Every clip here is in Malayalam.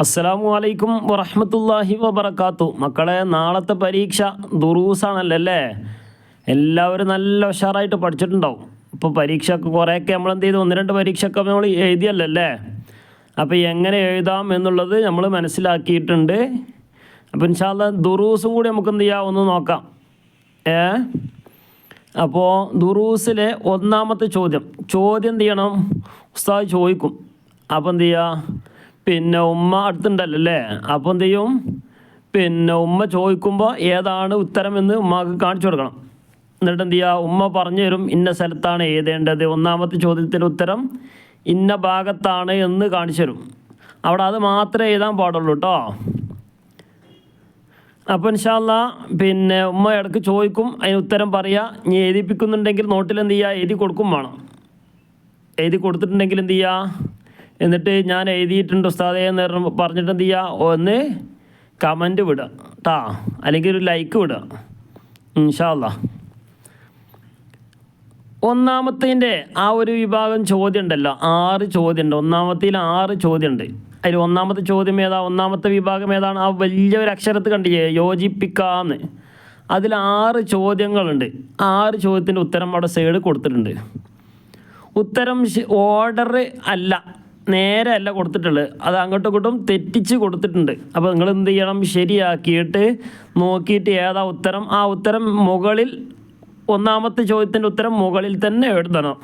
അസ്സലാമു അലൈക്കും വറഹമത്തല്ലാഹി വബർക്കാത്തു മക്കളെ നാളത്തെ പരീക്ഷ ദുറൂസാണല്ലോ അല്ലേ എല്ലാവരും നല്ല ഉഷാറായിട്ട് പഠിച്ചിട്ടുണ്ടാവും. ഇപ്പോൾ പരീക്ഷ കുറേയൊക്കെ നമ്മൾ എന്ത് ചെയ്തു ഒന്ന് രണ്ട് പരീക്ഷയൊക്കെ നമ്മൾ എഴുതിയല്ലോ അല്ലേ അപ്പോൾ എങ്ങനെ എഴുതാം എന്നുള്ളത് നമ്മൾ മനസ്സിലാക്കിയിട്ടുണ്ട്. അപ്പോൾ ഇൻഷാല്ല ദുറൂസും കൂടി നമുക്ക് എന്ത് ചെയ്യാം? ഒന്ന് നോക്കാം. ഏ? അപ്പോൾ ദുറൂസിലെ ഒന്നാമത്തെ ചോദ്യം. ചോദ്യം എന്ത് ചെയ്യണം? ഉസ്താദ് ചോദിക്കും. അപ്പോൾ എന്ത് ചെയ്യുക പിന്നെ ഉമ്മ അടുത്തുണ്ടല്ലോ അല്ലേ അപ്പോൾ എന്ത് ചെയ്യും? പിന്നെ ഉമ്മ ചോദിക്കുമ്പോൾ ഏതാണ് ഉത്തരം ഉത്തരമെന്ന് ഉമ്മക്ക് കാണിച്ചു കൊടുക്കണം. എന്നിട്ട് എന്ത് ചെയ്യുക ഉമ്മ പറഞ്ഞു തരും ഇന്ന സ്ഥലത്താണ് എഴുതേണ്ടത്. ഒന്നാമത്തെ ചോദ്യത്തിന്റെ ഉത്തരം ഇന്ന ഭാഗത്താണ് എന്ന് കാണിച്ചു തരും. അവിടെ അത് മാത്രമേ എഴുതാൻ പാടുള്ളൂ കേട്ടോ അപ്പോൾ ഇൻഷാല്ല പിന്നെ ഉമ്മ ഇടയ്ക്ക് ചോദിക്കും അതിന് ഉത്തരം പറയുക ഇനി എഴുതിപ്പിക്കുന്നുണ്ടെങ്കിൽ നോട്ടിൽ എന്ത് ചെയ്യുക എഴുതി കൊടുക്കും വേണം. എഴുതി കൊടുത്തിട്ടുണ്ടെങ്കിൽ എന്ത് ചെയ്യുക എന്നിട്ട് ഞാൻ എഴുതിയിട്ടുണ്ട് ഉസ്താദേ എന്ന് പറഞ്ഞ് പറഞ്ഞിട്ട് എന്ത് ചെയ്യുക ഒന്ന് കമന്റ് വിടുക കേട്ടാ അല്ലെങ്കിൽ ഒരു ലൈക്ക് വിടുക. ഇൻഷാല്ല ഒന്നാമത്തേന്റെ ആ ഒരു വിഭാഗം ചോദ്യം ഉണ്ടല്ലോ ആറ് ചോദ്യം ഉണ്ട് ഒന്നാമത്തേൽ ആറ് ചോദ്യം ഉണ്ട് അതിൽ ഒന്നാമത്തെ ചോദ്യം ഏതാ? ഒന്നാമത്തെ വിഭാഗം ഏതാണ്? ആ വലിയൊരു അക്ഷരത്ത് കണ്ടില്ലേ? യോജിപ്പിക്കാന്ന്. അതിൽ ആറ് ചോദ്യങ്ങളുണ്ട്. ആറ് ചോദ്യത്തിന്റെ ഉത്തരം അവിടെ സൈഡ് കൊടുത്തിട്ടുണ്ട്. ഉത്തരം ഓർഡർ അല്ല. നേരെ അല്ല കൊടുത്തിട്ടുള്ളത്. അത് അങ്ങോട്ടും ഇങ്ങോട്ടും തെറ്റിച്ച് കൊടുത്തിട്ടുണ്ട്. അപ്പോൾ നിങ്ങൾ എന്ത് ചെയ്യണം? ശരിയാക്കിയിട്ട് നോക്കിയിട്ട് ഏതാ ഉത്തരം? ആ ഉത്തരം മുകളിൽ ഒന്നാമത്തെ ചോദ്യത്തിന്റെ ഉത്തരം മുകളിൽ തന്നെ എഴുതണം.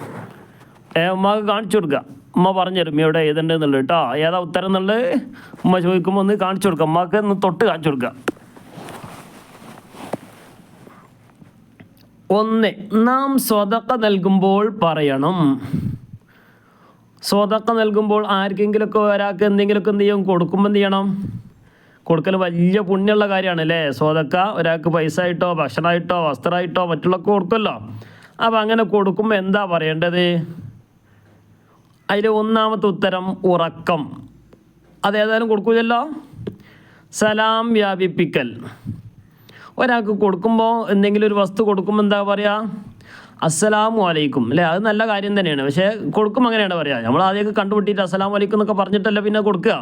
ഉമ്മക്ക് കാണിച്ചു കൊടുക്കുക ഉമ്മ പറഞ്ഞു തരും എവിടെ എഴുതേണ്ടതെന്നുള്ളത് കേട്ടോ. ഏതാ ഉത്തരം എന്നുള്ളത് ഉമ്മ ചോദിക്കുമ്പോൾ ഒന്ന് കാണിച്ചു കൊടുക്കുക ഉമ്മക്ക് ഒന്ന് തൊട്ട് കാണിച്ചു കൊടുക്കുക ഒന്ന് നാം സ്വതക്ക നൽകുമ്പോൾ പറയണം. സ്വതക്ക നൽകുമ്പോൾ ആർക്കെങ്കിലുമൊക്കെ ഒരാൾക്ക് എന്തെങ്കിലുമൊക്കെ എന്ത് ചെയ്യും? കൊടുക്കുമ്പോൾ എന്ത് ചെയ്യണം? കൊടുക്കൽ വലിയ പുണ്യമുള്ള കാര്യമാണ് അല്ലേ? സ്വതക്ക ഒരാൾക്ക് പൈസ ആയിട്ടോ ഭക്ഷണമായിട്ടോ വസ്ത്രമായിട്ടോ മറ്റുള്ളൊക്കെ കൊടുക്കുമല്ലോ. അപ്പം അങ്ങനെ കൊടുക്കുമ്പോൾ എന്താ പറയേണ്ടത്? അതിൽ ഒന്നാമത്തെ ഉത്തരം ഉറക്കം. അതേതായാലും കൊടുക്കൂലല്ലോ? സലാം വ്യാപിപ്പിക്കൽ. ഒരാൾക്ക് കൊടുക്കുമ്പോൾ എന്തെങ്കിലും ഒരു വസ്തു കൊടുക്കുമ്പോൾ എന്താ പറയുക അസ്സലാമു അലൈക്കും. അല്ലേ? അത് നല്ല കാര്യം തന്നെയാണ്. പക്ഷേ കൊടുക്കും അങ്ങനെയാണ് പറയുക നമ്മൾ ആദ്യമൊക്കെ കണ്ടുപിട്ടിട്ട് അസ്സലാമു വലൈക്കും എന്നൊക്കെ പറഞ്ഞിട്ടല്ല പിന്നെ കൊടുക്കുക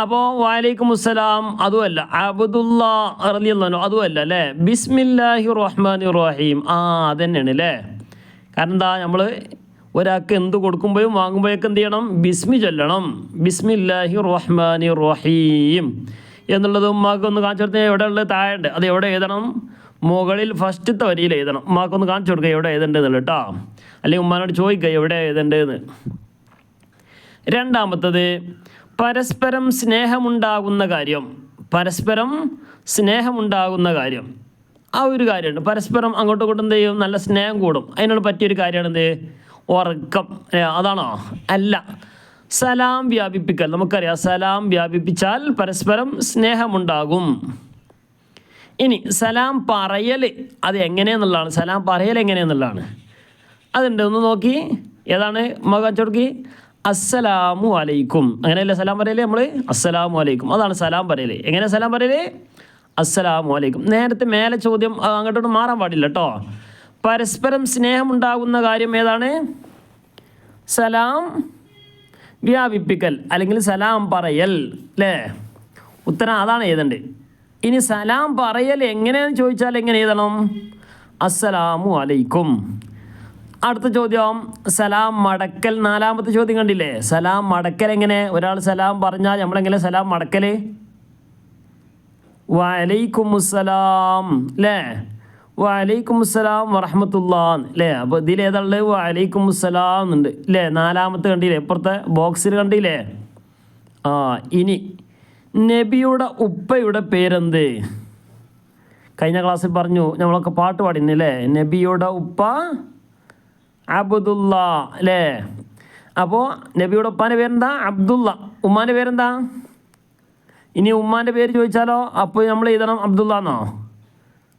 അപ്പോൾ വാലൈക്കും അസ്സലാം അതുമല്ല. അബുദുല്ല അറിയുന്നു അതുമല്ല അല്ലേ? ബിസ്മില്ലാഹി റഹ്മാൻ റഹീം ആ അതന്നെയാണ് അല്ലേ? കാരണം എന്താ? നമ്മൾ ഒരാൾക്ക് എന്ത് കൊടുക്കുമ്പോഴും വാങ്ങുമ്പോഴൊക്കെ എന്ത് ചെയ്യണം? ബിസ്മി ചൊല്ലണം. ബിസ്മില്ലാഹി റഹ്മാൻ റഹീം എന്നുള്ളത് ഉമ്മാക്ക് ഒന്ന് കാണിച്ചു കൊടുത്താൽ എവിടെ ഉള്ളത് താഴെ അത് എവിടെ എഴുതണം? മുകളിൽ ഫസ്റ്റത്തെ വരിയിൽ എഴുതണം. ഉമ്മാക്കൊന്ന് കാണിച്ചു കൊടുക്കുക എവിടെ എഴുതേണ്ടതെന്നുള്ളത് കേട്ടോ. അല്ലെങ്കിൽ ഉമ്മാനോട് ചോദിക്കുക എവിടെ എഴുതേണ്ടതെന്ന്. രണ്ടാമത്തത് പരസ്പരം സ്നേഹമുണ്ടാകുന്ന കാര്യം. പരസ്പരം സ്നേഹമുണ്ടാകുന്ന കാര്യം. ആ ഒരു കാര്യമുണ്ട്. പരസ്പരം അങ്ങോട്ടും ഇങ്ങോട്ടും ചെയ്യും? നല്ല സ്നേഹം കൂടും. അതിനോട് പറ്റിയൊരു കാര്യമാണ് എന്ത്? ഉറക്കം. അതാണോ? അല്ല. സലാം വ്യാപിപ്പിക്കൽ. നമുക്കറിയാം സലാം വ്യാപിപ്പിച്ചാൽ പരസ്പരം സ്നേഹമുണ്ടാകും. ഇനി സലാം പറയൽ അത് എങ്ങനെയെന്നുള്ളതാണ്. സലാം പറയൽ എങ്ങനെയെന്നുള്ളതാണ്. അതുണ്ട് ഒന്ന് നോക്കി. ഏതാണ് മകൻ ചോടുക്കി അസ്സലാമു അലൈക്കും. അങ്ങനെയല്ലേ സലാം പറയലേ നമ്മൾ അസ്സലാമു അലൈക്കും. അതാണ് സലാം പറയൽ. എങ്ങനെ സലാം പറയൽ? അസ്സലാമു അലൈക്കും. നേരത്തെ മേലെ ചോദ്യം അങ്ങോട്ടോട്ട് മാറാൻ പാടില്ല കേട്ടോ പരസ്പരം സ്നേഹമുണ്ടാകുന്ന കാര്യം ഏതാണ്? സലാം വ്യാപിപ്പിക്കൽ അല്ലെങ്കിൽ സലാം പറയൽ അല്ലേ ഉത്തരം അതാണ് എഴുതേണ്ടത് ഇനി സലാം പറയൽ എങ്ങനെയെന്ന് ചോദിച്ചാൽ എങ്ങനെ എഴുതണം? അസ്സലാമു അലൈക്കും. അടുത്ത ചോദ്യം സലാം മടക്കൽ. നാലാമത്തെ ചോദ്യം കണ്ടില്ലേ? സലാം മടക്കൽ എങ്ങനെ? ഒരാൾ സലാം പറഞ്ഞാൽ നമ്മളെങ്ങനെ സലാം മടക്കൽ? വലൈക്കും അസ്സലാം അല്ലേ വലൈക്കും അസ്സലാം വറഹമത്തുല്ലാ അല്ലേ അപ്പോൾ ഇതിൽ ഏതാളുള്ളത് വലൈക്കും അസ്സലാം എന്നുണ്ട് അല്ലേ നാലാമത്തെ കണ്ടില്ലേ? ഇപ്പുറത്തെ ബോക്സിൽ കണ്ടില്ലേ? ആ ഇനി നബിയുടെ ഉപ്പയുടെ പേരെന്ത്? കഴിഞ്ഞ ക്ലാസ്സിൽ പറഞ്ഞു നമ്മളൊക്കെ പാട്ട് പാടിന്നില്ലേ? നബിയുടെ ഉപ്പ അബ്ദുള്ള അല്ലേ? അപ്പോൾ നബിയുടെ ഉപ്പാന്റെ പേരെന്താ? അബ്ദുല്ല. ഉമ്മാന്റെ പേരെന്താ? ഇനി ഉമ്മാന്റെ പേര് ചോദിച്ചാലോ? അപ്പോൾ നമ്മൾ എഴുതണം അബ്ദുള്ള എന്നോ?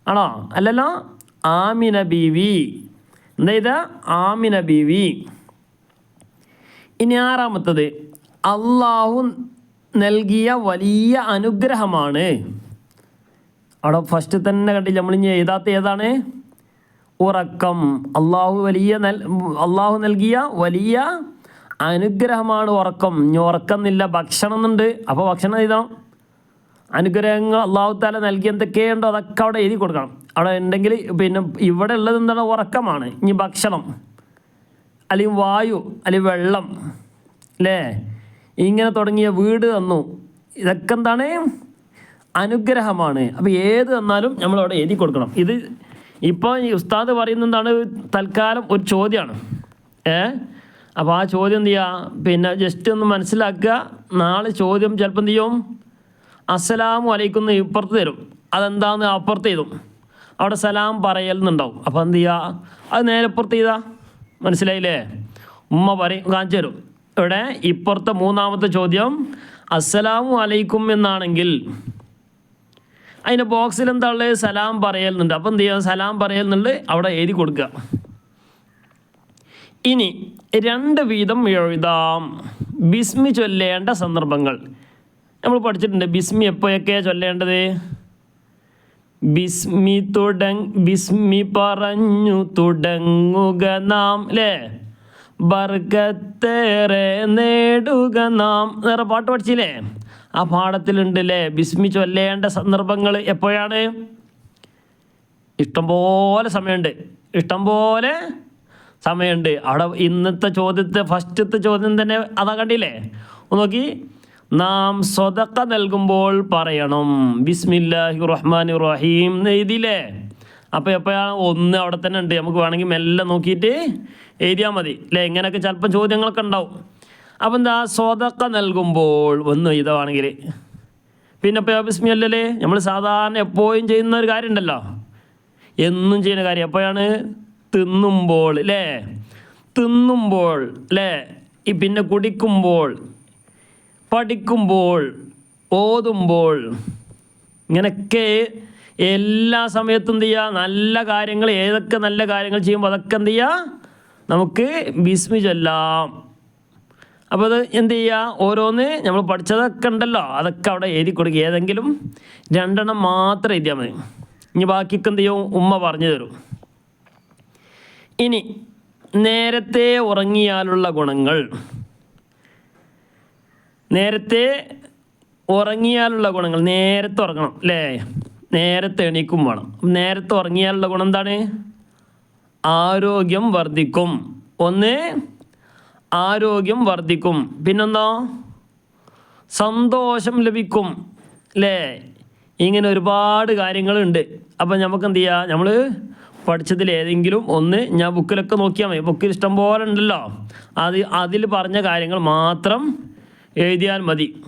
ആണോ? അല്ലല്ലോ? ആമിന ബീവി എന്താ ഇത്? ആമിന ബീവി ഇനി ആറാമത്തത്. അള്ളാഹു നൽകിയ വലിയ അനുഗ്രഹമാണ്. അവിടെ ഫസ്റ്റ് തന്നെ കണ്ടില്ല? നമ്മളിനി എഴുതാത്ത ഏതാണ്? ഉറക്കം. അള്ളാഹു വലിയ നൽ അള്ളാഹു നൽകിയ വലിയ അനുഗ്രഹമാണ് ഉറക്കം. ഇനി ഉറക്കുന്നില്ല ഭക്ഷണം എന്നുണ്ട് അപ്പോൾ ഭക്ഷണം എഴുതണം. അനുഗ്രഹങ്ങൾ അള്ളാഹു താല നൽകി എന്തൊക്കെയുണ്ടോ അതൊക്കെ അവിടെ എഴുതി കൊടുക്കണം. അവിടെ ഉണ്ടെങ്കിൽ പിന്നെ ഇവിടെ ഉള്ളത് എന്താണ്? ഉറക്കമാണ്. ഇനി ഭക്ഷണം. അല്ലെങ്കിൽ വായു അല്ലെങ്കിൽ വെള്ളം. അല്ലേ? ഇങ്ങനെ തുടങ്ങിയ വീട് തന്നു. ഇതൊക്കെ എന്താണ് അനുഗ്രഹമാണ്. അപ്പോൾ ഏത് തന്നാലും നമ്മൾ അവിടെ എഴുതി കൊടുക്കണം. ഇത് ഇപ്പോൾ ഈ ഉസ്താദ് പറയുന്ന എന്താണ്? തൽക്കാലം ഒരു ചോദ്യമാണ് ഏ? അപ്പോൾ ആ ചോദ്യം എന്ത് ചെയ്യുക പിന്നെ ജസ്റ്റ് ഒന്ന് മനസ്സിലാക്കുക. നാളെ ചോദ്യം ചിലപ്പോൾ എന്ത് ചെയ്യും? അസ്സലാമു അലൈക്കും ഇപ്പുറത്ത് തരും. അതെന്താന്ന് അപ്പുറത്ത് ചെയ്തു അവിടെ സലാം പറയലെന്നുണ്ടാവും അപ്പോൾ എന്ത് ചെയ്യുക അത് നേരെ അപ്പുറത്ത് മനസ്സിലായില്ലേ? ഉമ്മ പറയും കാണിച്ചു തരും. ഇവിടെ ഇപ്പുറത്തെ മൂന്നാമത്തെ ചോദ്യം അസ്സലാമു അലൈക്കും എന്നാണെങ്കിൽ അതിന്റെ ബോക്സിൽ എന്താ ഉള്ളത്? സലാം പറയലുന്നുണ്ട് അപ്പം എന്ത് ചെയ്യുക സലാം പറയലുന്നുണ്ട് അവിടെ എഴുതി കൊടുക്കുക. ഇനി രണ്ട് വീതം എഴുതാം. ബിസ്മി ചൊല്ലേണ്ട സന്ദർഭങ്ങൾ. നമ്മൾ പഠിച്ചിട്ടുണ്ട് ബിസ്മി എപ്പോഴൊക്കെ ചൊല്ലേണ്ടത്? ബിസ്മി തുടങ് ബിസ്മി പറഞ്ഞു തുടങ്ങുക നാം അല്ലേ ബർഗത്തേറെ നേടുക നാം. വേറെ പാട്ട് പഠിച്ചില്ലേ? ആ പാഠത്തിലുണ്ട് അല്ലേ ബിസ്മി ചൊല്ലേണ്ട സന്ദർഭങ്ങൾ എപ്പോഴാണ്? ഇഷ്ടംപോലെ സമയമുണ്ട്. ഇഷ്ടംപോലെ സമയമുണ്ട്. അവിടെ ഇന്നത്തെ ചോദ്യത്തെ ഫസ്റ്റത്തെ ചോദ്യം തന്നെ അതാ കണ്ടില്ലേ? നോക്കി. നാം സ്വതക്ക നൽകുമ്പോൾ പറയണം. ബിസ്മില്ലാഹി റഹ്മാൻ റഹീം എഴുതിയില്ലേ? അപ്പോൾ എപ്പോഴാണ്? ഒന്ന് അവിടെ തന്നെ ഉണ്ട്. നമുക്ക് വേണമെങ്കിൽ മെല്ലെ നോക്കിയിട്ട് എഴുതിയാൽ മതി. അല്ലേ ഇങ്ങനെയൊക്കെ ചിലപ്പോൾ ചോദ്യങ്ങളൊക്കെ ഉണ്ടാവും. അപ്പം എന്താ? സ്വതക്ക നൽകുമ്പോൾ ഒന്ന് എഴുതുവാണെങ്കിൽ. പിന്നെ ഇപ്പോൾ ബിസ്മി അല്ലല്ലേ നമ്മൾ സാധാരണ എപ്പോഴും ചെയ്യുന്ന ഒരു കാര്യമുണ്ടല്ലോ എന്നും ചെയ്യുന്ന കാര്യം. എപ്പോഴാണ്? തിന്നുമ്പോൾ അല്ലേ തിന്നുമ്പോൾ അല്ലേ ഈ പിന്നെ കുടിക്കുമ്പോൾ പഠിക്കുമ്പോൾ ഓതുമ്പോൾ ഇങ്ങനെയൊക്കെ എല്ലാ സമയത്തും എന്ത് ചെയ്യുക നല്ല കാര്യങ്ങൾ ഏതൊക്കെ നല്ല കാര്യങ്ങൾ ചെയ്യുമ്പോൾ അതൊക്കെ എന്ത് ചെയ്യുക നമുക്ക് ബിസ്മി അപ്പോൾ അത് എന്ത് ചെയ്യുക ഓരോന്ന് നമ്മൾ പഠിച്ചതൊക്കെ ഉണ്ടല്ലോ. അതൊക്കെ അവിടെ എഴുതി കൊടുക്കുക ഏതെങ്കിലും രണ്ടെണ്ണം മാത്രം എഴുതിയാൽ മതി. ഇനി ബാക്കിയൊക്കെ എന്ത് ചെയ്യും? ഉമ്മ പറഞ്ഞു തരും. ഇനി നേരത്തെ ഉറങ്ങിയാലുള്ള ഗുണങ്ങൾ. നേരത്തെ ഉറങ്ങിയാലുള്ള ഗുണങ്ങൾ. നേരത്തെ ഉറങ്ങണം അല്ലേ? നേരത്തെ എണീക്കും വേണം. നേരത്തെ ഉറങ്ങിയാലുള്ള ഗുണം എന്താണ്? ആരോഗ്യം വർദ്ധിക്കും. ഒന്ന് ആരോഗ്യം വർദ്ധിക്കും. പിന്നെന്താ? സന്തോഷം ലഭിക്കും. അല്ലേ ഇങ്ങനെ ഒരുപാട് കാര്യങ്ങളുണ്ട്. അപ്പം നമുക്ക് എന്ത് ചെയ്യുക നമ്മൾ പഠിച്ചതിൽ ഏതെങ്കിലും ഒന്ന് ഞാൻ ബുക്കിലൊക്കെ നോക്കിയാൽ മതി. ബുക്കിൽ ഇഷ്ടം പോലെ ഉണ്ടല്ലോ. അത് അതിൽ പറഞ്ഞ കാര്യങ്ങൾ മാത്രം എഴുതിയാൽ മതി.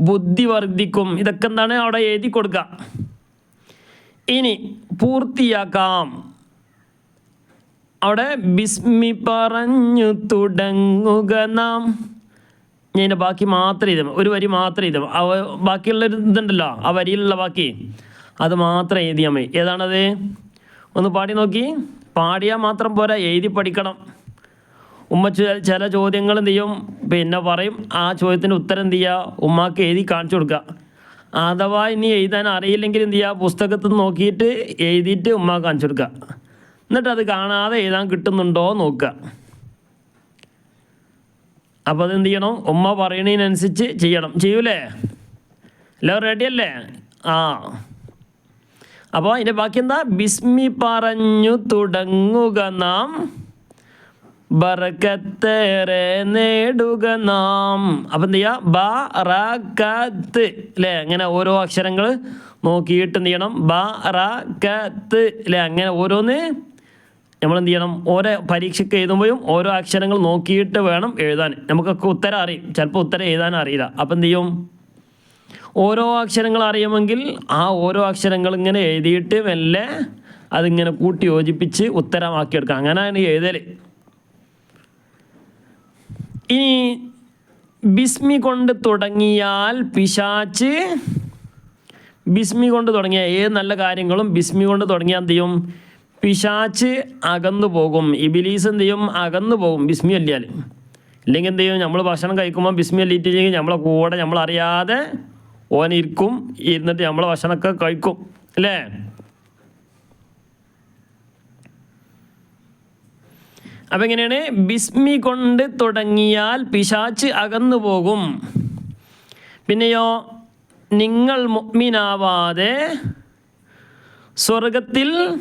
ബുദ്ധി വർദ്ധിക്കും. ഇതൊക്കെ എന്താണ് അവിടെ എഴുതി കൊടുക്കുക ഇനി പൂർത്തിയാക്കാം. അവിടെ ബിസ്മി പറഞ്ഞു തുടങ്ങുക നാം. ഞാൻ ബാക്കി മാത്രം എഴുതാം. ഒരു വരി മാത്രം എഴുതാം. അവ ബാക്കിയുള്ള ഒരു ഇതുണ്ടല്ലോ ആ വരിയിലുള്ള ബാക്കി. അത് മാത്രം എഴുതിയാൽ മതി. ഏതാണത്? ഒന്ന് പാടി നോക്കി. പാടിയാൽ മാത്രം പോരാ എഴുതി പഠിക്കണം. ഉമ്മ ചില ചോദ്യങ്ങൾ എന്ത് ചെയ്യും? പിന്നെ പറയും ആ ചോദ്യത്തിന് ഉത്തരം എന്ത് ചെയ്യുക ഉമ്മാക്ക് എഴുതി കാണിച്ചു കൊടുക്കുക. അഥവാ ഇനി എഴുതാൻ അറിയില്ലെങ്കിൽ എന്ത് ചെയ്യുക പുസ്തകത്തിൽ നോക്കിയിട്ട് എഴുതിയിട്ട് ഉമ്മ കാണിച്ചു കൊടുക്കുക. എന്നിട്ട് അത് കാണാതെ എഴുതാൻ കിട്ടുന്നുണ്ടോ നോക്കുക. അപ്പോൾ അത് എന്ത് ചെയ്യണം? ഉമ്മ പറയണതിനനുസരിച്ച് ചെയ്യണം. ചെയ്യൂലേ? എല്ലാവരും റെഡിയല്ലേ ആ. അപ്പോൾ അതിന്റെ ബാക്കി എന്താ? ബിസ്മി പറഞ്ഞു തുടങ്ങുക നാം. ബറക്കത്തേറെ നേടുക നാം. അപ്പം എന്ത് ചെയ്യുക ബ റ അല്ലേ അങ്ങനെ ഓരോ അക്ഷരങ്ങൾ നോക്കിയിട്ട് എന്ത് ചെയ്യണം? ബ റ അല്ലേ അങ്ങനെ ഓരോന്ന് നമ്മൾ എന്ത് ചെയ്യണം? ഓരോ പരീക്ഷയ്ക്ക് എഴുതുമ്പോഴും ഓരോ അക്ഷരങ്ങൾ നോക്കിയിട്ട് വേണം എഴുതാൻ. നമുക്കൊക്കെ ഉത്തരം അറിയും. ചിലപ്പോൾ ഉത്തരം എഴുതാൻ അറിയില്ല. അപ്പം എന്ത് ചെയ്യും? ഓരോ അക്ഷരങ്ങൾ അറിയുമെങ്കിൽ ആ ഓരോ അക്ഷരങ്ങൾ ഇങ്ങനെ എഴുതിയിട്ട് മെല്ലെ അതിങ്ങനെ കൂട്ടി യോജിപ്പിച്ച് ഉത്തരമാക്കിയെടുക്കാം അങ്ങനെയാണ് എഴുതൽ ഇനി ബിസ്മി കൊണ്ട് തുടങ്ങിയാൽ പിശാച്ച്. ബിസ്മി കൊണ്ട് തുടങ്ങിയ ഏത് നല്ല കാര്യങ്ങളും ബിസ്മി കൊണ്ട് തുടങ്ങിയാൽ എന്ത് ചെയ്യും? പിശാച്ച് അകന്നു പോകും. ഇബിലീസ് എന്ത് ചെയ്യും? അകന്നു പോകും. ബിസ്മി അല്ലിയാൽ. ഇല്ലെങ്കിൽ എന്ത് ചെയ്യും? നമ്മൾ ഭക്ഷണം കഴിക്കുമ്പോൾ ബിസ്മി അല്ലിയിട്ടില്ലെങ്കിൽ നമ്മളെ കൂടെ നമ്മളറിയാതെ ഓൻ ഇരിക്കും. ഇരുന്നിട്ട് നമ്മളെ ഭക്ഷണമൊക്കെ കഴിക്കും. അല്ലേ? അപ്പം എങ്ങനെയാണ് ബിസ്മി കൊണ്ട് തുടങ്ങിയാൽ പിശാച്ച് അകന്നു പോകും. പിന്നെയോ നിങ്ങൾ മുഗ്മിനാവാതെ സ്വർഗത്തിൽ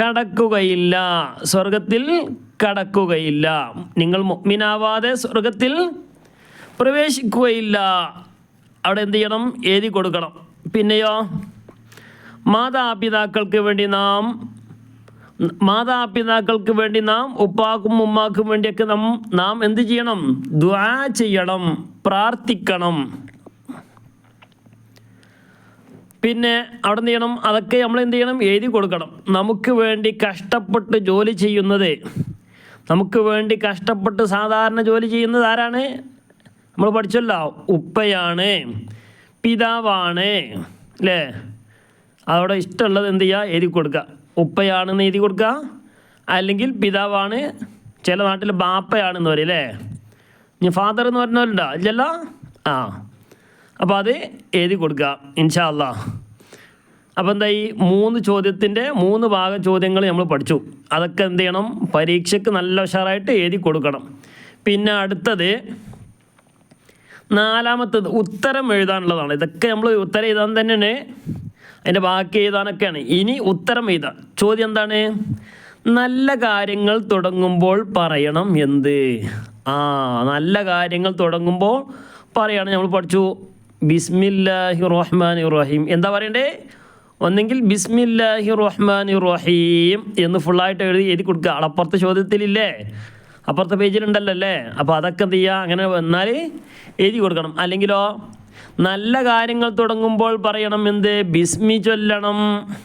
കടക്കുകയില്ല. സ്വർഗത്തിൽ കടക്കുകയില്ല. നിങ്ങൾ മുഗ്മിനാവാതെ സ്വർഗത്തിൽ പ്രവേശിക്കുകയില്ല. അവിടെ എന്ത് ചെയ്യണം? എഴുതി കൊടുക്കണം. പിന്നെയോ മാതാപിതാക്കൾക്ക് വേണ്ടി നാം മാതാപിതാക്കൾക്ക് വേണ്ടി നാം ഉപ്പാക്കും ഉമ്മാക്കും വേണ്ടിയൊക്കെ നാം നാം എന്ത് ചെയ്യണം? ദ്വാ ചെയ്യണം പ്രാർത്ഥിക്കണം. പിന്നെ അവിടെ എന്ത് ചെയ്യണം? അതൊക്കെ നമ്മൾ എന്ത് ചെയ്യണം? എഴുതി കൊടുക്കണം. നമുക്ക് വേണ്ടി കഷ്ടപ്പെട്ട് ജോലി ചെയ്യുന്നത്. നമുക്ക് വേണ്ടി കഷ്ടപ്പെട്ട് സാധാരണ ജോലി ചെയ്യുന്നത് ആരാണ്? നമ്മൾ പഠിച്ചല്ലോ. ഉപ്പയാണ്. പിതാവാണ്. അല്ലേ അവിടെ ഇഷ്ടമുള്ളത് എന്ത് ചെയ്യുക? എഴുതി കൊടുക്കുക. ഉപ്പയാണെന്ന് എഴുതി കൊടുക്കുക അല്ലെങ്കിൽ പിതാവാണ് ചില നാട്ടിൽ ബാപ്പയാണെന്ന് പറയും അല്ലേ? ഇനി ഫാദർ എന്ന് പറഞ്ഞവരുണ്ടോ? ഇല്ലല്ല? ആ. അപ്പോൾ അത് എഴുതി കൊടുക്കുക ഇൻഷാ അല്ലാ അപ്പോൾ എന്താ ഈ മൂന്ന് ചോദ്യത്തിന്റെ മൂന്ന് ഭാഗ ചോദ്യങ്ങൾ നമ്മൾ പഠിച്ചു. അതൊക്കെ എന്ത് ചെയ്യണം? പരീക്ഷയ്ക്ക് നല്ല ഉഷാറായിട്ട് എഴുതി കൊടുക്കണം. പിന്നെ അടുത്തത് നാലാമത്തത് ഉത്തരം എഴുതാനുള്ളതാണ്. ഇതൊക്കെ നമ്മൾ ഉത്തരം എഴുതാൻ തന്നെയാണ്. അതിന്റെ ബാക്കി എഴുതാനൊക്കെയാണ്. ഇനി ഉത്തരം എഴുതാം. ചോദ്യം എന്താണ്? നല്ല കാര്യങ്ങൾ തുടങ്ങുമ്പോൾ പറയണം എന്ത്? ആ നല്ല കാര്യങ്ങൾ തുടങ്ങുമ്പോൾ പറയണം. നമ്മൾ പഠിച്ചു. ബിസ്മില്ലാഹി റഹ്മാൻ റഹീം എന്താ പറയണ്ടേ? ഒന്നെങ്കിൽ ബിസ്മില്ലാഹി റഹ്മാൻ റഹീം എന്ന് ഫുള്ളായിട്ട് എഴുതി എഴുതി കൊടുക്കുക. അപ്പുറത്തെ ചോദ്യത്തിലില്ലേ? അപ്പുറത്തെ പേജിലുണ്ടല്ലോ അല്ലേ? അപ്പോൾ അതൊക്കെ എന്ത് ചെയ്യുക അങ്ങനെ വന്നാൽ എഴുതി കൊടുക്കണം. അല്ലെങ്കിലോ നല്ല കാര്യങ്ങൾ തുടങ്ങുമ്പോൾ പറയണം എന്ത്? ബിസ്മി ചൊല്ലണം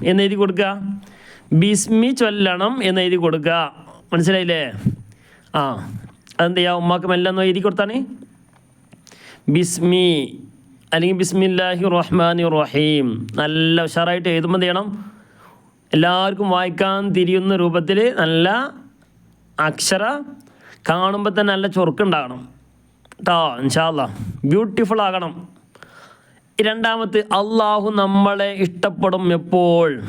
എന്ന് എഴുതി കൊടുക്കുക. ബിസ്മി ചൊല്ലണം എന്ന് എഴുതി കൊടുക്കുക. മനസ്സിലായില്ലേ? ആ അതെന്ത് ചെയ്യുക ഉമ്മാക്ക് മെല്ലെ ഒന്ന് എഴുതി കൊടുത്താണ് ബിസ്മി അല്ലെങ്കിൽ ബിസ്മില്ലാഹി റഹ്മാൻ റഹീം. നല്ല ഉഷാറായിട്ട് എഴുതുമ്പോൾ എന്ത് ചെയ്യണം? എല്ലാവർക്കും വായിക്കാൻ തിരിയുന്ന രൂപത്തിൽ നല്ല അക്ഷര കാണുമ്പോൾ തന്നെ നല്ല ചൊറുക്കുണ്ടാകണം കേട്ടോ ഇൻഷാല്ല ബ്യൂട്ടിഫുൾ ആകണം. രണ്ടാമത്തെ അള്ളാഹു നമ്മളെ ഇഷ്ടപ്പെടും എപ്പോൾ?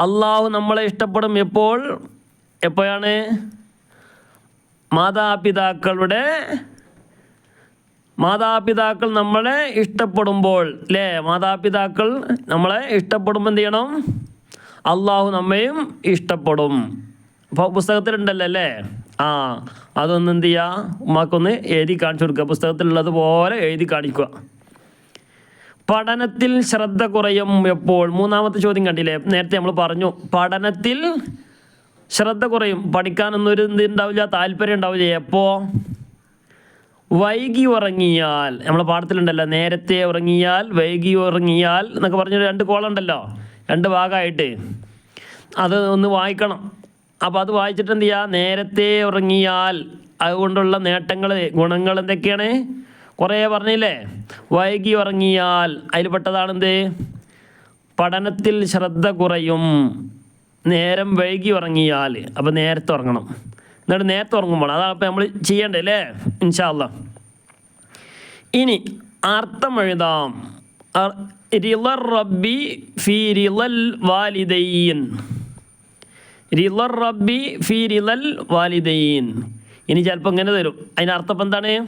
അള്ളാഹു നമ്മളെ ഇഷ്ടപ്പെടും എപ്പോൾ? എപ്പോഴാണ്? മാതാപിതാക്കളുടെ മാതാപിതാക്കൾ നമ്മളെ ഇഷ്ടപ്പെടുമ്പോൾ അല്ലേ മാതാപിതാക്കൾ നമ്മളെ ഇഷ്ടപ്പെടുമ്പോൾ എന്ത് ചെയ്യണം? അള്ളാഹു നമ്മയും ഇഷ്ടപ്പെടും. പുസ്തകത്തിലുണ്ടല്ലോ അല്ലേ? ആ അതൊന്ന് എന്ത് ചെയ്യുക ഉമ്മാക്കൊന്ന് എഴുതി കാണിച്ചു കൊടുക്കുക. പുസ്തകത്തിലുള്ളത് പോലെ എഴുതി കാണിക്കുക. പഠനത്തിൽ ശ്രദ്ധ കുറയും എപ്പോൾ? മൂന്നാമത്തെ ചോദ്യം കണ്ടില്ലേ? നേരത്തെ നമ്മൾ പറഞ്ഞു. പഠനത്തിൽ ശ്രദ്ധ കുറയും. പഠിക്കാനൊന്നും ഒരു ഇത് ഉണ്ടാവില്ല താല്പര്യം ഉണ്ടാവില്ല. എപ്പോൾ വൈകി ഉറങ്ങിയാൽ. നമ്മളെ പാഠത്തിലുണ്ടല്ലോ നേരത്തെ ഉറങ്ങിയാൽ വൈകി ഉറങ്ങിയാൽ എന്നൊക്കെ പറഞ്ഞ രണ്ട് കോളുണ്ടല്ലോ രണ്ട് ഭാഗമായിട്ട്. അത് ഒന്ന് വായിക്കണം. അപ്പോൾ അത് വായിച്ചിട്ട് എന്ത് ചെയ്യുക നേരത്തെ ഉറങ്ങിയാൽ അതുകൊണ്ടുള്ള നേട്ടങ്ങൾ ഗുണങ്ങൾ എന്തൊക്കെയാണ്? കുറേ പറഞ്ഞില്ലേ? വൈകി ഉറങ്ങിയാൽ അതിൽ പെട്ടതാണെന്ത്? പഠനത്തിൽ ശ്രദ്ധ കുറയും. നേരം വൈകി ഉറങ്ങിയാൽ. അപ്പോൾ നേരത്തെ ഉറങ്ങണം. എന്നിട്ട് നേരത്തെ ഉറങ്ങുമ്പോൾ അതാണ് അപ്പോൾ നമ്മൾ ചെയ്യേണ്ടത് അല്ലേ? ഇൻഷാല്ല ഇനി അർത്ഥം എഴുതാം. റബ്ബി ഫി റിളൽ വാലിദൈൻ. റിളർ റബ്ബി ഫി റിലൽ വാലിദൈൻ. ഇനി ചിലപ്പോൾ ഇങ്ങനെ തരും. അതിന്റെ അർത്ഥം എന്താണ്?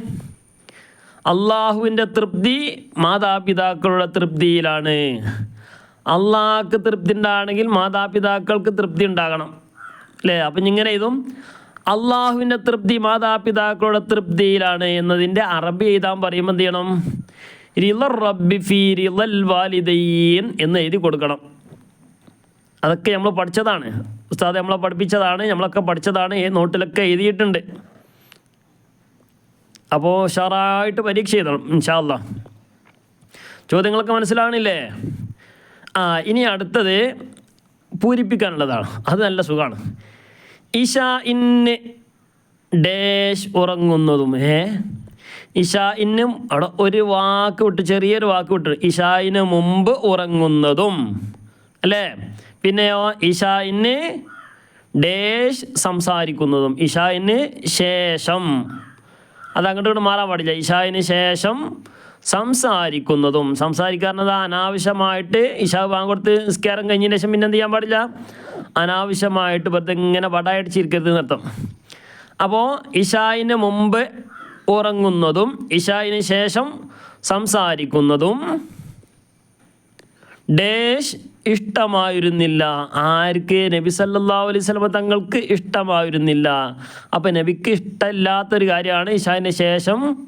അള്ളാഹുവിന്റെ തൃപ്തി മാതാപിതാക്കളുടെ തൃപ്തിയിലാണ്. അള്ളാഹ്ക്ക് തൃപ്തി ഉണ്ടാകണമെങ്കിൽ മാതാപിതാക്കൾക്ക് തൃപ്തി ഉണ്ടാകണം. അല്ലേ? അപ്പം ഇങ്ങനെ ഇതും അള്ളാഹുവിന്റെ തൃപ്തി മാതാപിതാക്കളുടെ തൃപ്തിയിലാണ് എന്നതിന്റെ അറബി എഴുതാൻ പറയുമ്പോൾ എന്ത് ചെയ്യണം? റിലർ റബ്ബി ഫി റിലൽ വാലിദൈൻ എന്ന് എഴുതി കൊടുക്കണം. അതൊക്കെ നമ്മൾ പഠിച്ചതാണ്. ഉസ്താദ് നമ്മളെ പഠിപ്പിച്ചതാണ് നമ്മളൊക്കെ പഠിച്ചതാണ് ഈ നോട്ടിലൊക്കെ എഴുതിയിട്ടുണ്ട്. അപ്പോൾ ഉഷാറായിട്ട് പരീക്ഷ എഴുതണം ഇൻഷാല്ല ചോദ്യങ്ങളൊക്കെ മനസ്സിലാവണില്ലേ? ആ ഇനി അടുത്തത് പൂരിപ്പിക്കാനുള്ളതാണ്. അത് നല്ല സുഖമാണ് ഇഷ ഇന്ന് ഡേഷ് ഉറങ്ങുന്നതും ഏ? ഇഷ ഇന്നും അവിടെ ഒരു വാക്ക് വിട്ട് ചെറിയൊരു വാക്ക് വിട്ട് ഇഷായിന് മുമ്പ് ഉറങ്ങുന്നതും അല്ലേ? പിന്നെയോ ഇഷായിന് ഡേഷ് സംസാരിക്കുന്നതും ഇഷായിന് ശേഷം. അത് അങ്ങോട്ട് മാറാൻ പാടില്ല. ഇഷായിന് ശേഷം സംസാരിക്കുന്നതും. സംസാരിക്കാറുള്ളത് അനാവശ്യമായിട്ട് ഇഷാ വാങ്ങി കൊടുത്ത് നിസ്കാരം കഴിഞ്ഞതിന് ശേഷം പിന്നെ എന്ത് ചെയ്യാൻ പാടില്ല? അനാവശ്യമായിട്ട് വെറുതെ ഇങ്ങനെ വടയടിച്ചിരിക്കരുത് നൃത്തം അപ്പോൾ ഇഷായിന് മുമ്പ് ഉറങ്ങുന്നതും ഇഷായിന് ശേഷം സംസാരിക്കുന്നതും ഡേഷ് ഇഷ്ടമായിരുന്നില്ല. ആർക്ക്? നബി സല്ലാ അലൈഹി വസല്ലം തങ്ങൾക്ക് ഇഷ്ടമായിരുന്നില്ല. അപ്പം നബിക്ക് ഇഷ്ടമില്ലാത്തൊരു കാര്യമാണ് ഇഷായിന് ശേഷം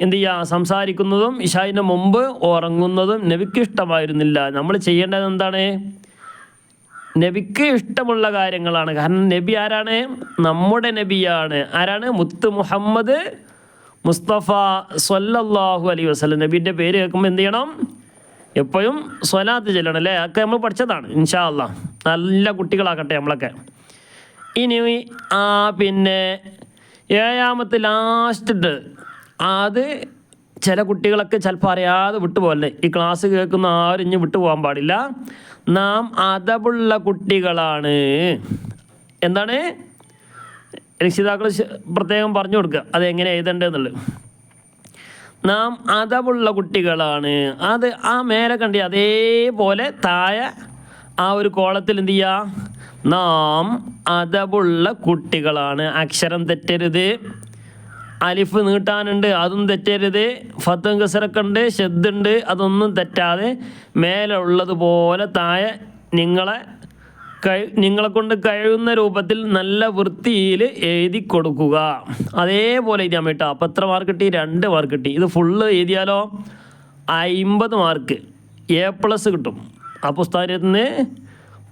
എന്ത് ചെയ്യുക സംസാരിക്കുന്നതും ഇഷായിന് മുമ്പ് ഉറങ്ങുന്നതും നബിക്ക് ഇഷ്ടമായിരുന്നില്ല. നമ്മൾ ചെയ്യേണ്ടത് എന്താണ്? നബിക്ക് ഇഷ്ടമുള്ള കാര്യങ്ങളാണ്. കാരണം നബി ആരാണ്? നമ്മുടെ നബിയാണ്. ആരാണ്? മുത്ത് മുഹമ്മദ് മുസ്തഫ സൊല്ലാഹു അലൈഹി വസ്ലം നബീന്റെ പേര് കേൾക്കുമ്പോൾ എന്ത് ചെയ്യണം? എപ്പോഴും സ്വലാത്ത് ചെല്ലണം അല്ലേ അതൊക്കെ നമ്മൾ പഠിച്ചതാണ് ഇൻഷാ അല്ല നല്ല കുട്ടികളാക്കട്ടെ നമ്മളൊക്കെ. ഇനി ആ പിന്നെ ഏഴാമത്തെ ലാസ്റ്റ് അത് ചില കുട്ടികളൊക്കെ ചിലപ്പോൾ അറിയാതെ വിട്ടുപോകല്ലേ? ഈ ക്ലാസ് കേൾക്കുന്ന ആരും ഇനി വിട്ടുപോകാൻ പാടില്ല. നാം അതവുള്ള കുട്ടികളാണ്. എന്താണ്? രക്ഷിതാക്കൾ പ്രത്യേകം പറഞ്ഞു കൊടുക്കുക. അത് എങ്ങനെ എഴുതേണ്ടതെന്നുള്ളത് നാം അതവുള്ള കുട്ടികളാണ്. അത് ആ മേലെ കണ്ടി അതേപോലെ താഴെ ആ ഒരു കോളത്തിൽ എന്ത് ചെയ്യുക നാം അതവുള്ള കുട്ടികളാണ്. അക്ഷരം തെറ്റരുത്. അലിഫ് നീട്ടാനുണ്ട് അതും തെറ്റരുത്. ഫത്തും കസറക്കുണ്ട് ഷെദ്ദുണ്ട് അതൊന്നും തെറ്റാതെ മേലെ ഉള്ളതുപോലെ നിങ്ങളെ നിങ്ങളെ കൊണ്ട് കഴിയുന്ന രൂപത്തിൽ നല്ല വൃത്തിയിൽ എഴുതി കൊടുക്കുക. അതേപോലെ എഴുതിയാൽ കേട്ടോ അപ്പം എത്ര മാർക്ക് കിട്ടി? രണ്ട് മാർക്ക് കിട്ടി. ഇത് ഫുള്ള് എഴുതിയാലോ? അമ്പത് മാർക്ക് എ പ്ലസ് കിട്ടും. ആ പുസ്തകത്തിൽ നിന്ന്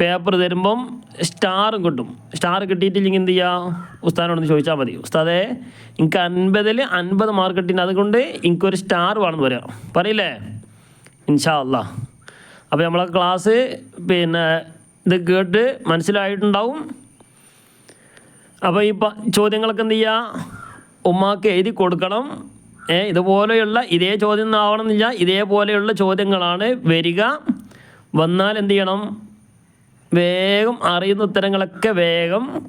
പേപ്പർ തരുമ്പം സ്റ്റാറും കിട്ടും. സ്റ്റാർ കിട്ടിയിട്ടില്ലെങ്കിൽ എന്ത് ചെയ്യുക ഉസ്താദിനോടൊന്ന് ചോദിച്ചാൽ മതി. ഉസ്താദേ എനിക്ക് അൻപതിൽ അൻപത് മാർക്ക് കിട്ടിയിട്ട് അതുകൊണ്ട് എനിക്കൊരു സ്റ്റാർ വേണമെന്ന് പറയാം. പറയില്ലേ? ഇൻഷാ അല്ലാ അപ്പോൾ നമ്മളെ ക്ലാസ് പിന്നെ ഇത് കേട്ട് മനസ്സിലായിട്ടുണ്ടാവും. അപ്പോൾ ഈ ചോദ്യങ്ങളൊക്കെ എന്ത് ചെയ്യുക ഉമ്മാക്ക് എഴുതി കൊടുക്കണം. ഏ ഇതുപോലെയുള്ള ഇതേ ചോദ്യം ആവണമെന്നില്ല. ഇതേപോലെയുള്ള ചോദ്യങ്ങളാണ് വരിക. വന്നാൽ എന്ത് ചെയ്യണം? വേഗം അറിയുന്ന ഉത്തരങ്ങളൊക്കെ വേഗം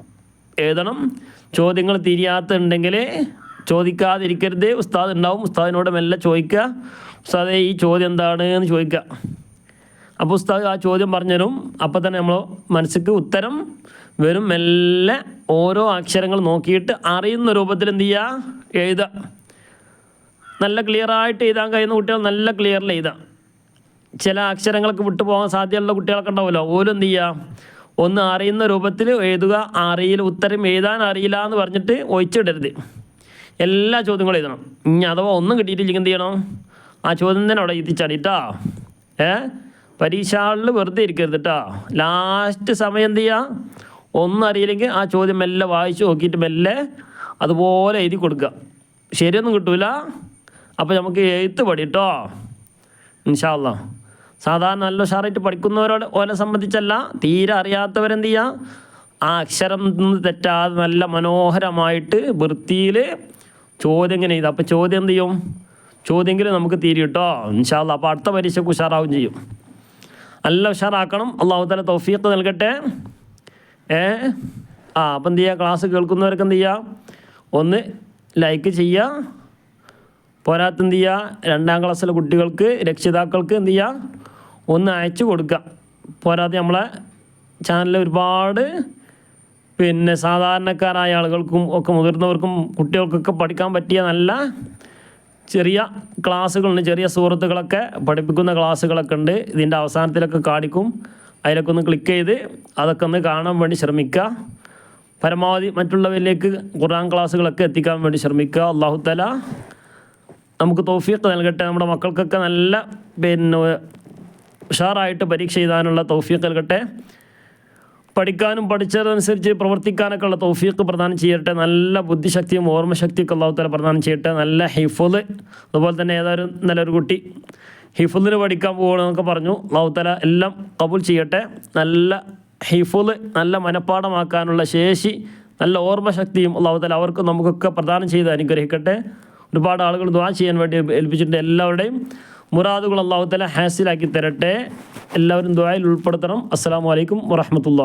എഴുതണം. ചോദ്യങ്ങൾ തിരിയാത്തുണ്ടെങ്കിൽ ചോദിക്കാതിരിക്കരുത്. ഉസ്താദ് ഉണ്ടാവും. ഉസ്താദിനോട് മെല്ലെ ചോദിക്കുക. ഉസ്താദെ ഈ ചോദ്യം എന്താണ് എന്ന് ചോദിക്കുക. അപ്പോൾ ഉസ്താദ് ആ ചോദ്യം പറഞ്ഞുതരും അപ്പോൾ തന്നെ നമ്മൾ മനസ്സിക്ക് ഉത്തരം വരും. മെല്ലെ ഓരോ അക്ഷരങ്ങൾ നോക്കിയിട്ട് അറിയുന്ന രൂപത്തിൽ എന്ത് ചെയ്യുക എഴുതുക നല്ല ക്ലിയർ ആയിട്ട് എഴുതാൻ കഴിയുന്ന കുട്ടികൾ നല്ല ക്ലിയറിൽ എഴുതാം. ചില അക്ഷരങ്ങൾക്ക് വിട്ടുപോകാൻ സാധ്യതയുള്ള കുട്ടികളൊക്കെ ഉണ്ടാവുമല്ലോ. ഓരോ എന്ത് ചെയ്യുക ഒന്ന് അറിയുന്ന രൂപത്തിൽ എഴുതുക അറിയില്ല ഉത്തരം എഴുതാൻ അറിയില്ല എന്ന് പറഞ്ഞിട്ട് ഒഴിച്ചിടരുത്. എല്ലാ ചോദ്യങ്ങളും എഴുതണം. ഇനി അഥവാ ഒന്നും കിട്ടിയിട്ടില്ലെങ്കിൽ എന്ത് ചെയ്യണം? ആ ചോദ്യം തന്നെ അവിടെ എത്തിച്ചാടിട്ടാ ഏ? പരീക്ഷകളിൽ വെറുതെ ഇരിക്കരുത് കേട്ടോ ലാസ്റ്റ് സമയം എന്ത് ചെയ്യുക ഒന്നും അറിയില്ലെങ്കിൽ ആ ചോദ്യം മെല്ലെ വായിച്ച് നോക്കിയിട്ട് മെല്ലെ അതുപോലെ എഴുതി കൊടുക്കുക ശരിയൊന്നും കിട്ടൂല. അപ്പോൾ നമുക്ക് എഴുത്ത് പഠി കേട്ടോ ഇൻഷാല്ല സാധാരണ നല്ല ഉഷാറായിട്ട് പഠിക്കുന്നവരോട് ഓനെ സംബന്ധിച്ചല്ല തീരെ അറിയാത്തവരെന്ത് ചെയ്യുക ആ അക്ഷരം തെറ്റാതെ നല്ല മനോഹരമായിട്ട് വൃത്തിയിൽ ചോദ്യം ഇങ്ങനെ ചെയ്ത് അപ്പോൾ ചോദ്യം എന്ത് ചെയ്യും? ചോദ്യമെങ്കിലും നമുക്ക് തീരും കേട്ടോ ഇൻഷാല്ല അപ്പോൾ അടുത്ത പരീക്ഷയ്ക്ക് ഉഷാറാവും ചെയ്യും. നല്ല ഉഷാറാക്കണം. അള്ളാഹു തല തൗഫീഖ് നൽകട്ടെ. ഏ? ആ അപ്പം എന്ത് ചെയ്യുക ക്ലാസ് കേൾക്കുന്നവർക്ക് എന്ത് ചെയ്യുക ഒന്ന് ലൈക്ക് ചെയ്യുക പോരാത്ത എന്ത് ചെയ്യുക രണ്ടാം ക്ലാസ്സിലെ കുട്ടികൾക്ക് രക്ഷിതാക്കൾക്ക് എന്ത് ചെയ്യുക ഒന്ന് അയച്ചു കൊടുക്കുക പോരാതെ നമ്മളെ ചാനലിൽ ഒരുപാട് പിന്നെ സാധാരണക്കാരായ ആളുകൾക്കും ഒക്കെ മുതിർന്നവർക്കും കുട്ടികൾക്കൊക്കെ പഠിക്കാൻ പറ്റിയ നല്ല ചെറിയ ക്ലാസ്സുകളുണ്ട് ചെറിയ സുഹൃത്തുക്കളൊക്കെ പഠിപ്പിക്കുന്ന ക്ലാസ്സുകളൊക്കെ ഉണ്ട്. ഇതിന്റെ അവസാനത്തിലൊക്കെ കാണിക്കും. അതിലൊക്കെ ഒന്ന് ക്ലിക്ക് ചെയ്ത് അതൊക്കെ ഒന്ന് കാണാൻ വേണ്ടി ശ്രമിക്കുക. പരമാവധി മറ്റുള്ളവരിലേക്ക് ഖുർആൻ ക്ലാസ്സുകളൊക്കെ എത്തിക്കാൻ വേണ്ടി ശ്രമിക്കുക. അള്ളാഹു തല നമുക്ക് തൗഫീഖ് നൽകട്ടെ. നമ്മുടെ മക്കൾക്കൊക്കെ നല്ല പിന്നെ ഉഷാറായിട്ട് പരീക്ഷ എഴുതാനുള്ള തൗഫീഖ് നൽകട്ടെ. പഠിക്കാനും പഠിച്ചതനുസരിച്ച് പ്രവർത്തിക്കാനൊക്കെ ഉള്ള തൗഫീഖ് പ്രദാനം ചെയ്യട്ടെ. നല്ല ബുദ്ധിശക്തിയും ഓർമ്മശക്തിയൊക്കെ അള്ളാഹു തല പ്രദാനം ചെയ്യട്ടെ. നല്ല ഹിഫുദ് അതുപോലെ തന്നെ ഏതായാലും നല്ലൊരു കുട്ടി. ഹിഫുദിന് പഠിക്കാൻ പോകണമെന്നൊക്കെ പറഞ്ഞു. അള്ളാഹു തല എല്ലാം കബൂൽ ചെയ്യട്ടെ. നല്ല ഹിഫുദ് നല്ല മനഃപ്പാടമാക്കാനുള്ള ശേഷി നല്ല ഓർമ്മശക്തിയും അള്ളാഹു തല അവർക്ക് നമുക്കൊക്കെ പ്രദാനം ചെയ്ത് അനുഗ്രഹിക്കട്ടെ. ഒരുപാട് ആളുകൾ ദ്വാ ചെയ്യാൻ വേണ്ടി ഏൽപ്പിച്ചിട്ടുണ്ട് എല്ലാവരുടെയും. മുറാദുകൾ അള്ളാഹുത്തല തല ഹാസിലാക്കി തരട്ടെ. എല്ലാവരും ദ്വായിൽ ഉൾപ്പെടുത്തണം. അസ്സാം വലൈക്കും വറഹമത്തുള്ള